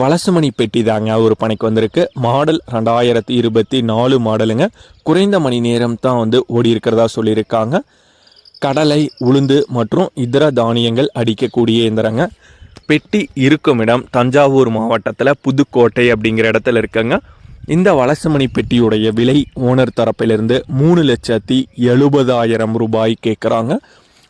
வலசுமணி பெட்டி தாங்க ஒரு பணிக்கு வந்திருக்கு. மாடல் ரெண்டாயிரத்தி இருபத்தி நாலு மாடலுங்க. குறைந்த மணி நேரம் தான் வந்து ஓடி இருக்கிறதா சொல்லியிருக்காங்க. கடலை உளுந்து மற்றும் இதர தானியங்கள் அடிக்கக்கூடிய இயந்திரங்க. பெட்டி இருக்கும் இடம் தஞ்சாவூர் மாவட்டத்தில் புதுக்கோட்டை அப்படிங்கிற இடத்துல இருக்குங்க. இந்த வலசுமணி பெட்டியுடைய விலை ஓனர் தரப்பிலிருந்து மூணு லட்சத்தி எழுபதாயிரம் ரூபாய் கேட்குறாங்க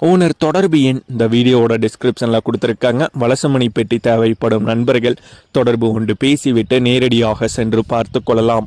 ஓனர் தொடர்பு எண் இந்த வீடியோவோட டிஸ்கிரிப்ஷனில் கொடுத்துருக்காங்க. வலசமணி பெட்டி தேவைப்படும் நண்பர்கள் தொடர்பு கொண்டு பேசிவிட்டு நேரடியாக சென்று பார்த்து கொள்ளலாம்.